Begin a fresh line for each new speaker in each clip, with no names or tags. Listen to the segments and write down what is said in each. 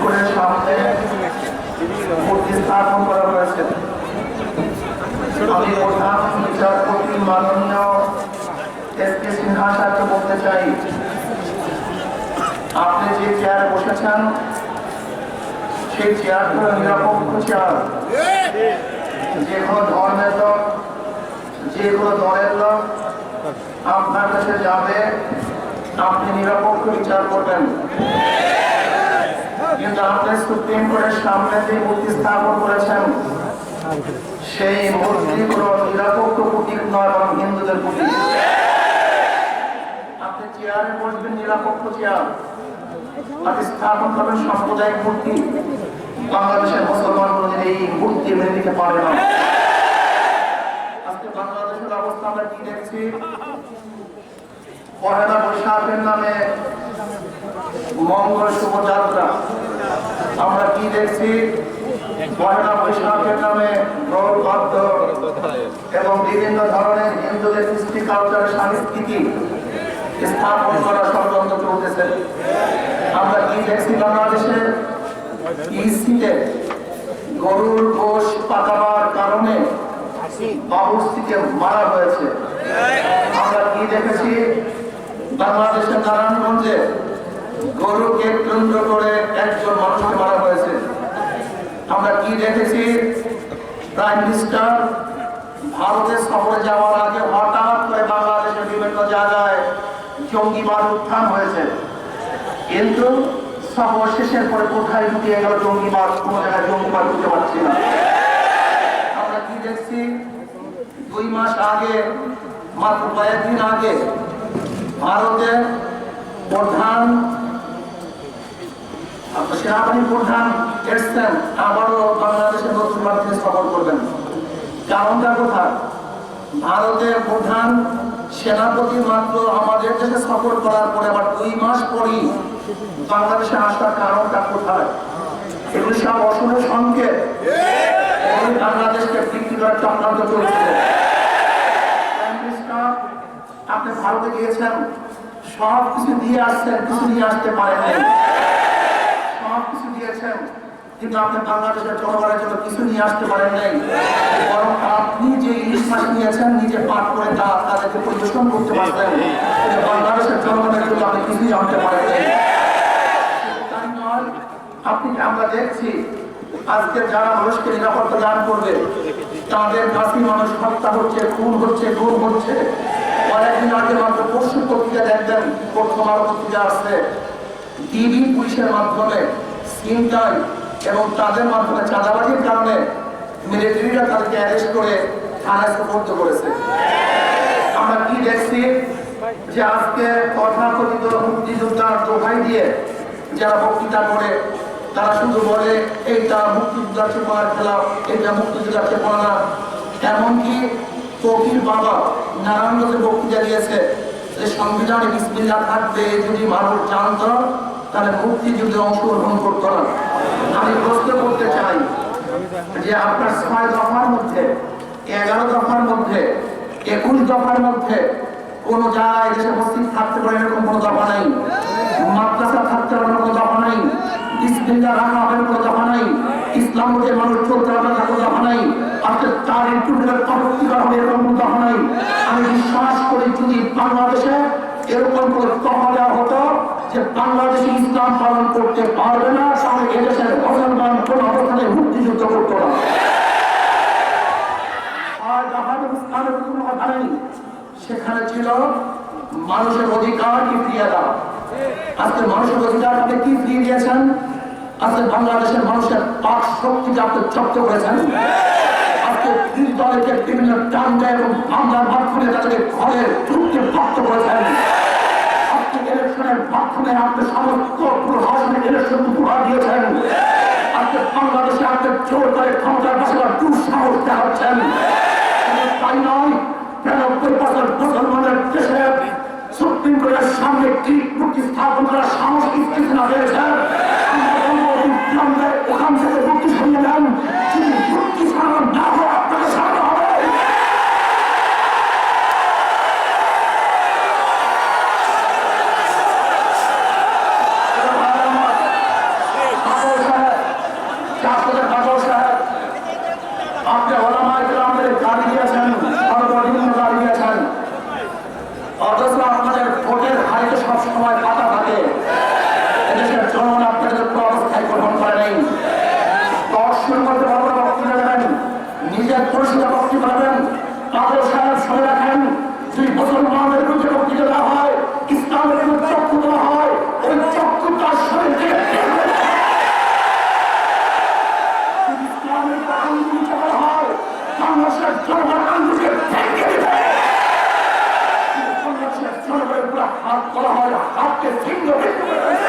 কোর্টের সামনে মূর্তি স্থাপন করা হয়েছে। আমি প্রধান বিচারপতি মাননীয় এস কে সিনহা সাহেবকে বলতে চাই আপনি যে চেয়ারে বসেছেন সেই চেয়ারটা নিরপেক্ষ চেয়ার যে কোনো ধর্মের লোক যে কোনো দলের লোক আপনার কাছে যাবে, আপনি নিরপেক্ষ বিচার করবেন। কিন্তু আপনি সুপ্রিম কোর্টের সামনে যে মূর্তি স্থাপন করেছেন, সেই মূর্তি কোন নিরপেক্ষ প্রতীক নয় এবং হিন্দুদের প্রতীক। আপনি চেয়ারে বসবেন নিরপেক্ষ চেয়ার। আপনি স্থাপন করবেন সাম্প্রদায়িক মূর্তি। বাংলাদেশের মুসলমান এই মূর্তি মেনে নিতে পারে না। আজকে বাংলাদেশের অবস্থা আমরা কি দেখছি? পহেলা বৈশাখের নামে মঙ্গল শুভযাত্রা আমরা কি দেখছি? পহেলা বৈশাখের নামে গৌরবাদ্য এবং বিভিন্ন ধরনের হিন্দুদের কৃষ্টি কালচার, সংস্কৃতি স্থাপন করার ষড়যন্ত্র চলতেছে আমরা কি দেখছি বাংলাদেশে? ইসিতে গরুর গোশ পাকাবার কারণে বাবুর্চিকে মারা হয়েছে। আমরা কি দেখেছি? বাংলাদেশের নারায়ণগঞ্জে গরুকে কেন্দ্র করে একজন মানুষকে মারা হয়েছে। আমরা কি দেখেছি? প্রাইম মিনিস্টার ভারতে সফরে যাওয়ার আগে হঠাৎ করে বাংলাদেশের বিভিন্ন জায়গায় জঙ্গিবাদ উত্থান হয়েছে। কিন্তু সফর শেষের পরে কোথায় ঢুকিয়ে গেল জঙ্গিবাদ কোনো জায়গায় জঙ্গিবাদ বুঝতে পারছি না। আমরা কি দেখছি? দুই মাস আগে, মাত্র কয়েকদিন আগে ভারতের প্রধান সেনাবাহিনী প্রধান এসছেন আবারও বাংলাদেশের নতুন মাটিতে সফর করবেন। কারণটা কোথায়? ভারতের প্রধান সেনাপতি মাত্র আমাদের দেশে সফর করার পরে আবার দুই মাস পরই বাংলাদেশে আসার কারণটা কোথায়? এগুলি সব অশুভ সংকেত। বাংলাদেশকে বিক্রি করার চক্রান্ত চলছে প্রাইম মিনিস্টার, আপনি ভারতে গিয়েছেন সব কিছু দিয়ে আসছেন কিছু নিয়ে আসতে পারেন সব কিছু দিয়েছেন কিন্তু আপনি বাংলাদেশের জনগণের জন্য কিছু নিয়ে আসতে পারেন নাই বরং আপনি যে নিয়েছেন নিজে পাঠ করে তা তাদেরকে পরিবেশন করতে পারতেন। বাংলাদেশের জনগণের জন্য আপনি আনতে পারেন তাই নয়, আপনি আমরা দেখছি আজকে যারা মানুষকে নিরাপত্তা দান করবে তাদের কাছে মানুষ হত্যা হচ্ছে খুন হচ্ছে গুম হচ্ছে। কয়েকদিন আগে মাত্র পরশু পত্রিকা দেখবেন, প্রথম আলো পত্রিকা আসছে। টিভি, পুলিশের মাধ্যমে স্কিমটাই এবং তাদের মাধ্যমে চাঁদাবাজির কারণে মিলিটারিরা তাদেরকে অ্যারেস্ট করে থানায় সুপর্দ করেছে। আমরা কি দেখছি? যে আজকে তথাকথিত মুক্তিযোদ্ধার দোহাই দিয়ে যারা বক্তৃতা করে, তারা শুধু বলে, এইটা মুক্তিযোদ্ধার চেপনার খেলা, এইটা মুক্তিযোদ্ধার চেপনা না এমনকি ফকির বাবা নারায়ণগঞ্জে বক্তৃতা দিয়েছে যে সংবিধানে বিসমিল্লা থাকবে, যদি মানুষ জানত তাহলে মুক্তিযুদ্ধে অংশগ্রহণ করতো না। আমি প্রশ্ন করতে চাই যে আপনার ছয় দফার মধ্যে, এগারো দফার মধ্যে, একুশ দফার মধ্যে কোন জায়গায় দেশে মসজিদ থাকতে পারে এরকম কোনো দফা নাই? মাদ্রাসা থাকতে পারে কোনো দফা নাই? বিসমিল্লাহ রাখা হবে কোনো দফা নাই? ইসলাম মানুষ চলতে হবে কোনো দফা নাই? তার একটু কটুক্তি করা এরকম কোনো নাই। আমি বিশ্বাস করি যদি বাংলাদেশে এরকম দফা দেওয়া হতো যে বাংলাদেশে ইসলাম পালন করতে পারবে না, তাহলে এদেশের মুসলমান কোন অবস্থানে মুক্তিযুদ্ধ করতো না। সেখানে ছিল মানুষের অধিকার কি ফিরিয়ে দাও। আজকে মানুষের অধিকার আপনি কি ফিরিয়ে দিয়েছেন? আজকে বাংলাদেশের মানুষের পাক শক্তিকে আপনি জব্দ করেছেন দলকে বিভিন্ন টান্ডা এবং হামলার মাধ্যমে তাদেরকে ঘরে ঢুকতে প্রাপ্ত করেছেন। ইলেকশনের মাধ্যমে আপনি সমস্ত প্রশাসনের ইলেকশন উপহার দিয়েছেন। আজকে বাংলাদেশে আমাদের জোর করে ক্ষমতার বসাবার দুঃসাহস দেখাচ্ছেন। তাই নয়, বিরানব্বই বছর মুসলমানের দেশে সুপ্রিম কোর্টের সামনে একটি মুক্তি স্থাপন করার সাহস স্বীকৃতি না পেয়েছে আমরা বলব বিলম্বে ওখান থেকে মুক্তি সরিয়ে দেন যদি মুক্তি সরানো না হয় আপনাকে সরানো হবে আপনি ওলামায় আমাদের গাড়ি দিয়েছেন সর্বনিম্ন গাড়ি দিয়েছেন অথচ আপনাদের ভোটের হারিতে সবসময় পাতা থাকে এদেশের জনগণ আপনাদের কোনো অবস্থায় গ্রহণ করে নেই দর্শন করতে বড় বড় বক্তৃতা দেবেন নিজের পরিষেবা বক্তৃতা দেবেন কাদের সাহেব শুনে রাখেন যদি মুসলমানদের বিরুদ্ধে বক্তৃতা দেওয়া হয় ইসলামের বিরুদ্ধে চক্ষু দেওয়া হয় ওই চক্ষু তার শরীর থেকে বের হয়ে যায়। যদি ইসলামের উপর আঙ্গুল চাপা হয় বাংলাদেশের জনগণ আঙ্গুলকে ভেঙে দেবে বাংলাদেশের জনগণের উপর হাত করা হয় হাতকে ছিন্ন ভিন্ন করে দেবে।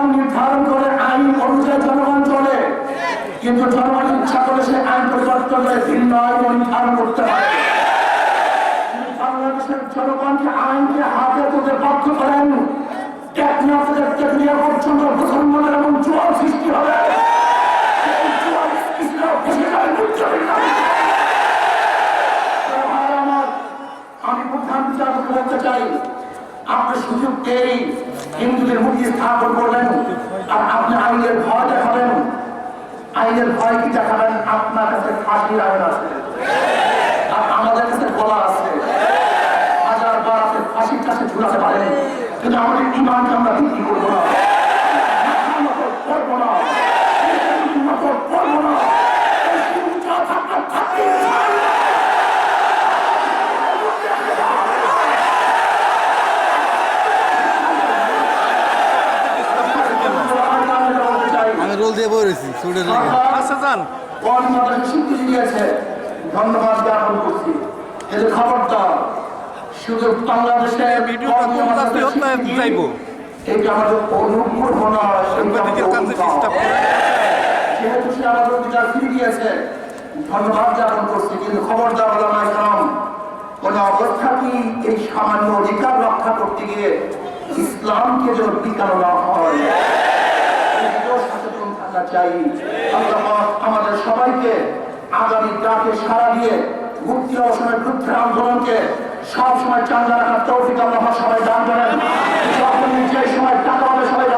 জনগণ নির্ধারণ করে, আইন অনুযায়ী জনগণ চলে। কিন্তু জনগণ ইচ্ছা করে সে আইন পরিবর্তন করে, ভিন্ন আইন নির্ধারণ করতে হয়। বাংলাদেশের জনগণকে আইনকে হাতে তুলে বাধ্য করেন। টেকনিক থেকে পর্যন্ত মুসলমানের এমন জোয়ার সৃষ্টি হবে এই জোয়ার সৃষ্টি হবে, ভেসে যাবে মুক্তিযোদ্ধারা। ভাই আমার, আমি প্রধান বিচারপতি বলতে চাই আপনি সুযোগ পেয়েই হিন্দুদের মুক্তি স্থাপন করলেন আর আপনি আইনের ভয় দেখাবেন আইনের ভয় কি দেখাবেন আপনার ফাঁসি আইন আছে আর আমাদের কাছে গলা আছে হাজার বার আপনি ফাঁসির কাছে ঝুলাতে পারেন কিন্তু আমাদের ইমানকে আমরা বিক্রি করব না। করব করব
রোল দিয়ে বলেছি সুটের লেগে
আচ্ছা যান।
মাদ্রাসা স্বীকৃতি দিয়েছে ধন্যবাদ জ্ঞাপন করছি। কিন্তু খবরদার শুধু বাংলাদেশে? এটা আমাদের অনুগ্রহ নয় যেহেতু সে আমাদের ফিরে দিয়েছে ধন্যবাদ জ্ঞাপন করছি। কিন্তু খবরদার ওলামাই কালাম কোন অবস্থা কি এই সামান্য অধিকার রক্ষা করতে গিয়ে ইসলামকে যেন বিকানো না হয়? আমরা চাই আল্লাহ আমাদের সবাইকে আগামী ডাকে সারা দিয়ে মুক্তি অবসরের বিরুদ্ধে আন্দোলনকে সবসময় চান্দা রাখার তৌফিক আল্লাহ সবাই দান করেন। যে সময় টাকা হবে, সবাই